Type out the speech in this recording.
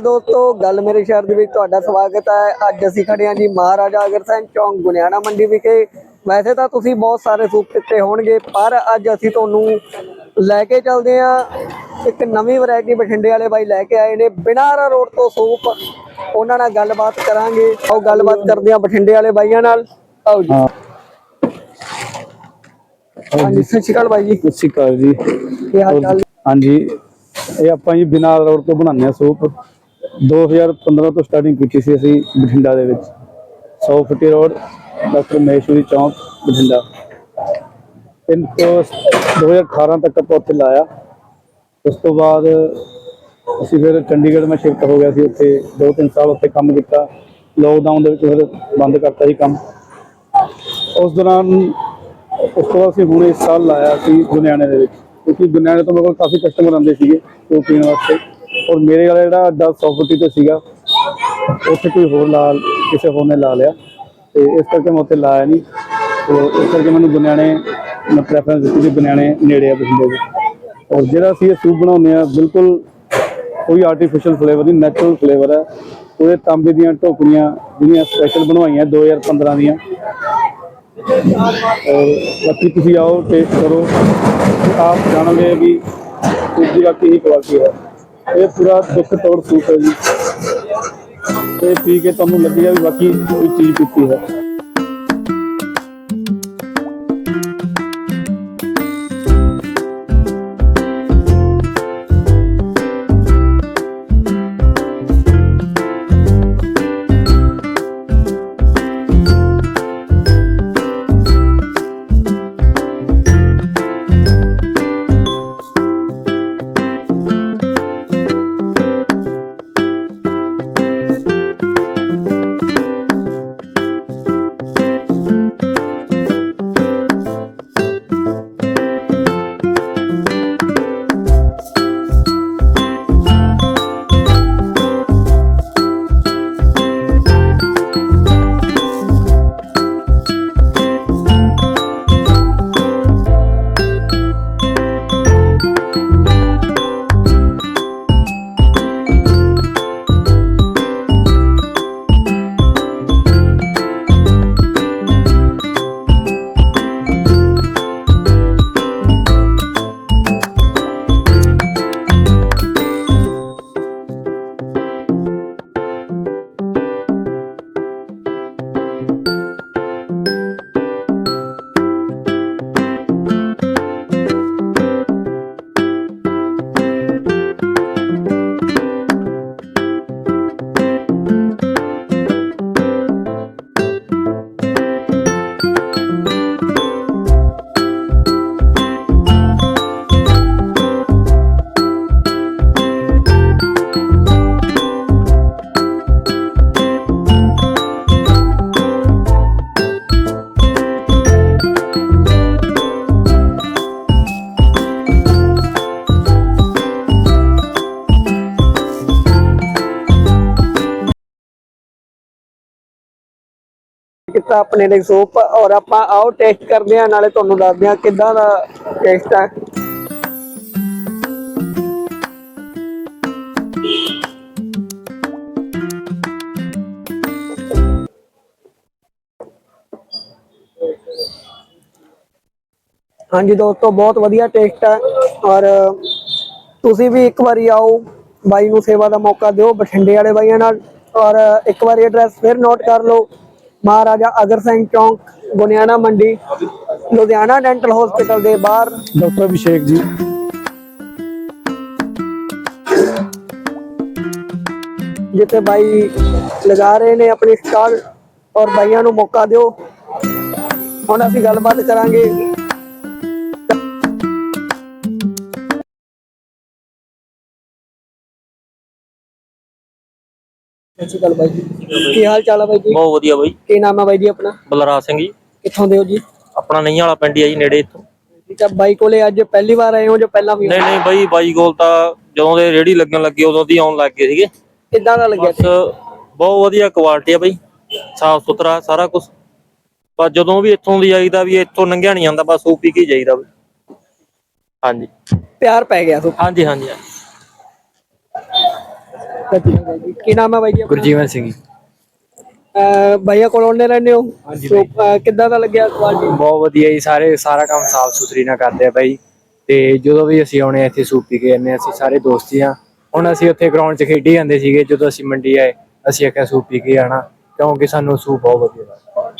ਦੋਸਤੋ ਗੱਲ ਮੇਰੇ ਸ਼ਹਿਰ ਦੇ ਵਿੱਚ ਤੁਹਾਡਾ ਸਵਾਗਤ ਹੈ। ਅੱਜ ਅਸੀਂ ਖੜੇ ਹਾਂ ਜੀ ਮਹਾਰਾਜਾ ਅਗਰ ਸਿੰਘ ਚੌਂਕ ਗੁਨਿਆਣਾ ਮੰਡੀ ਵਿਖੇ। ਵੈਸੇ ਤਾਂ ਤੁਸੀਂ ਬਹੁਤ ਸਾਰੇ ਸੂਪ ਦਿੱਤੇ ਹੋਣਗੇ ਪਰ ਅੱਜ ਅਸੀਂ ਤੁਹਾਨੂੰ ਲੈ ਕੇ ਚੱਲਦੇ ਹਾਂ। ਇੱਕ ਨਵੀਂ ਵੈਰਾਈਟੀ ਬਠਿੰਡੇ ਵਾਲੇ ਬਾਈ ਲੈ ਕੇ ਆਏ ਨੇ। ਬਿਨਾਰਾ ਰੋਡ ਤੋਂ ਸੂਪ ਉਹਨਾਂ ਨਾਲ ਗੱਲਬਾਤ ਕਰਾਂਗੇ। ਆਓ ਗੱਲਬਾਤ ਕਰਦੇ ਹਾਂ ਬਠਿੰਡੇ ਵਾਲੇ ਬਾਈਆਂ ਨਾਲ। ਆਓ ਜੀ। ਹਾਂਜੀ ਸਤਿ ਸ਼੍ਰੀ ਅਕਾਲ ਬਾਈ ਜੀ। ਸਤਿ ਸ਼੍ਰੀ ਅਕਾਲ ਜੀ। ਕੀ ਹਾਲ ਚਾਲ? ਹਾਂਜੀ ਇਹ ਆਪਾਂ ਜੀ ਬਿਨਾਂ ਰੋਡ ਤੋਂ ਬਣਾਉਂਦੇ ਆ ਸੂਪ। 2015 ਤੋਂ ਸਟਾਰਟਿੰਗ ਕੀਤੀ ਸੀ ਅਸੀਂ ਬਠਿੰਡਾ ਦੇ ਵਿੱਚ। 100 ਫੁੱਟੀ ਰੋਡ, ਡਾਕਟਰ ਮਹੇਸ਼ਵਰੀ ਚੌਂਕ, ਬਠਿੰਡਾ। ਤਿੰਨ ਤੋਂ 2018 ਤੱਕ ਆਪਾਂ ਉੱਥੇ ਲਾਇਆ। ਉਸ ਤੋਂ ਬਾਅਦ ਅਸੀਂ ਫਿਰ ਚੰਡੀਗੜ੍ਹ ਮੈਂ ਸ਼ਿਫਟ ਹੋ ਗਿਆ ਸੀ ਉੱਥੇ। 2-3 ਸਾਲ ਉੱਥੇ ਕੰਮ ਕੀਤਾ। ਲੋਕਡਾਊਨ ਦੇ ਵਿੱਚ ਫਿਰ ਬੰਦ ਕਰਤਾ ਸੀ ਕੰਮ। ਉਸ ਦੌਰਾਨ ਉਸ ਤੋਂ ਬਾਅਦ ਅਸੀਂ ਹੁਣ ਇਸ ਸਾਲ ਲਾਇਆ ਸੀ ਗੁਨਿਆਣੇ ਦੇ ਵਿੱਚ। ਕਿਉਂਕਿ ਗੁਨਿਆਣੇ ਤੋਂ ਮੇਰੇ ਕੋਲ ਕਾਫੀ ਕਸਟਮਰ ਆਉਂਦੇ ਸੀਗੇ, ਉਹ ਪੀਣ ਵਾਸਤੇ। ਔਰ ਮੇਰੇ ਵਾਲਾ ਜਿਹੜਾ ਅੱਡਾ 100 ਤੇ ਸੀਗਾ, ਉੱਥੇ ਕੋਈ ਹੋਰ ਲਾ, ਕਿਸੇ ਹੋਰ ਨੇ ਲਾ ਲਿਆ। ਤੇ ਇਸ ਕਰਕੇ ਮੈਂ ਉੱਥੇ ਲਾਇਆ ਨਹੀਂ ਤੇ ਇਸ ਕਰਕੇ ਮੈਨੂੰ ਬਨਿਆਣੇ, ਮੈਂ ਪ੍ਰੈਫਰੈਂਸ ਦਿੱਤੀ ਕਿ ਬਨਿਆਣੇ ਨੇੜੇ ਆ ਬਠਿੰਡੇ ਦੇ। ਔਰ ਜਿਹੜਾ ਅਸੀਂ ਇਹ ਸੂਪ ਬਣਾਉਂਦੇ ਆ ਬਿਲਕੁਲ ਕੋਈ ਆਰਟੀਫੀਸ਼ੀਅਲ ਫਲੇਵਰ ਨਹੀਂ ਨੈਚੁਰਲ ਫਲੇਵਰ ਹੈ ਉਹਦੇ ਤਾਂਬੇ ਦੀਆਂ ਢੋਕਰੀਆਂ ਜਿਹੜੀਆਂ ਸਪੈਸ਼ਲ ਬਣਵਾਈਆਂ 2015 ਦੀਆਂ। ਔਰ ਬਾਕੀ ਤੁਸੀਂ ਆਓ ਟੇਸਟ ਕਰੋ। ਆਪ ਜਾਣੋਗੇ ਵੀ ਸੂਪ ਦੀ ਬਾਕੀ ਕੁਆਲਿਟੀ ਹੈ। ਇਹ ਪੂਰਾ ਦੁੱਖ ਤੋੜ ਸੂਪ ਹੈ ਜੀ। ਇਹ ਪੀ ਕੇ ਤੁਹਾਨੂੰ ਲੱਗੇਗਾ ਵੀ ਬਾਕੀ ਕੋਈ ਚੀਜ਼ ਪੀਤੀ ਹੈ। ਕੀਤਾ ਆਪਣੇ ਲਈ ਸੂਪ ਔਰ ਆਪਾਂ ਆਓ ਟੇਸਟ ਕਰਦੇ ਹਾਂ, ਨਾਲੇ ਤੁਹਾਨੂੰ ਦੱਸਦੇ ਹਾਂ ਕਿੱਦਾਂ ਦਾ ਟੇਸਟ ਹੈ ਹਾਂਜੀ ਦੋਸਤੋ, ਬਹੁਤ ਵਧੀਆ ਟੇਸਟ ਹੈ ਔਰ ਤੁਸੀਂ ਵੀ ਇੱਕ ਵਾਰੀ ਆਓ, ਬਾਈ ਨੂੰ ਸੇਵਾ ਦਾ ਮੌਕਾ ਦਿਓ, ਬਠਿੰਡੇ ਵਾਲੇ ਬਾਈਆਂ ਨਾਲ, ਔਰ ਇੱਕ ਵਾਰੀ ਐਡਰੈਸ ਫਿਰ ਨੋਟ ਕਰ ਲਓ। ਮਹਾਰਾਜਾ ਅਗਰ ਸਿੰਘ ਚੌਂਕ ਗੁਨਿਆਣਾ ਮੰਡੀ ਲੁਧਿਆਣਾ ਡੈਂਟਲ ਹਸਪੀਟਲ ਦੇ ਬਾਹਰ। ਡਾਕਟਰ ਅਭਿਸ਼ੇਕ ਜੀ। ਜਿੱਥੇ ਬਾਈ ਲਗਾ ਰਹੇ ਨੇ ਆਪਣੀ ਸਟਾਲ ਔਰ ਬਾਈਆਂ ਨੂੰ ਮੌਕਾ ਦਿਓ। ਹੁਣ ਅਸੀਂ ਗੱਲਬਾਤ ਕਰਾਂਗੇ ਸ਼੍ਰੀ ਅਕਾਲ ਬਾਈ ਜੀ। ਕੀ ਹਾਲ ਚਾਲ ਹੈ ਬਾਈ ਜੀ? ਬਹੁਤ ਵਧੀਆ ਬਾਈ। ਕੀ ਨਾਮ ਹੈ ਬਾਈ ਜੀ ਆਪਣਾ? ਬਲਰਾਜ ਸਿੰਘ ਜੀ। ਕਿੱਥੋਂ ਦੇ ਹੋ ਜੀ? ਆਪਣਾ ਨਈਆਂ ਵਾਲਾ ਪਿੰਡ ਹੀ ਆ ਜੀ ਨੇੜੇ ਇੱਥੋਂ। ਠੀਕ ਹੈ ਬਾਈ ਕੋਲੇ ਅੱਜ ਪਹਿਲੀ ਵਾਰ ਆਏ ਹੋ ਜਾਂ ਪਹਿਲਾਂ ਵੀ ਨਹੀਂ ਨਹੀਂ ਬਾਈ ਬਾਈ ਕੋਲ ਤਾਂ ਜਦੋਂ ਦੇ ਰੇੜੀ ਲੱਗਣ ਲੱਗੇ ਉਦੋਂ ਦੀ ਆਉਣ ਲੱਗ ਗਏ ਸੀਗੇ। ਕਿੱਦਾਂ ਦਾ ਲੱਗਿਆ ਬਸ ਬਹੁਤ ਵਧੀਆ ਕੁਆਲਿਟੀ ਆ ਬਾਈ। ਸਾਫ਼ ਸੁਥਰਾ ਸਾਰਾ ਕੁਝ ਪਰ ਜਦੋਂ ਵੀ ਇੱਥੋਂ ਦੀ ਆਈਦਾ ਵੀ ਇੱਥੋਂ ਲੰਘਿਆ ਨਹੀਂ ਜਾਂਦਾ ਬਸ ਉਹ ਪੀ ਕੇ ਜਾਈਦਾ ਹਾਂਜੀ। ਪਿਆਰ ਪੈ ਗਿਆ ਸੋ। ਹਾਂਜੀ ਹਾਂਜੀ। ਵਧੀਆ ਜੀ ਕੀ ਨਾਮ ਹੈ ਬਾਈ ਜੀ ਆਪਣਾ? ਗੁਰਜੀਵਨ ਸਿੰਘ ਜੀ। ਅਹ ਭਈਆ ਕੋਲ ਉਹਨੇ ਰਹਿੰਦੇ ਹੋ? ਸੋ, ਅਹ ਕਿੱਦਾਂ ਦਾ ਲੱਗਿਆ ਕੁਆਲਿਟੀ ਬਹੁਤ ਵਧੀਆ ਜੀ ਸਾਰੇ ਸਾਰਾ ਕੰਮ ਸਾਫ਼ ਸੁਥਰੀ ਨਾਲ ਕਰਦੇ ਆ ਬਾਈ। ਤੇ ਜਦੋਂ ਵੀ ਅਸੀਂ ਆਉਣੇ ਆ ਇੱਥੇ ਸੂਪ ਪੀ ਕੇ ਹਾਂ, ਅਸੀਂ ਸਾਰੇ ਦੋਸਤ ਹੀ ਆ। ਹੁਣ ਅਸੀਂ ਉੱਥੇ ਗਰਾਊਂਡ 'ਚ ਖੇਡੀ ਜਾਂਦੇ ਸੀਗੇ ਜਦੋਂ ਅਸੀਂ ਮੰਡੀ ਆਏ ਅਸੀਂ ਆਖਿਆ ਸੂਪ ਪੀ ਕੇ ਆਣਾ ਕਿਉਂਕਿ ਸਾਨੂੰ ਸੂਪ ਬਹੁਤ ਵਧੀਆ ਲੱਗਦਾ।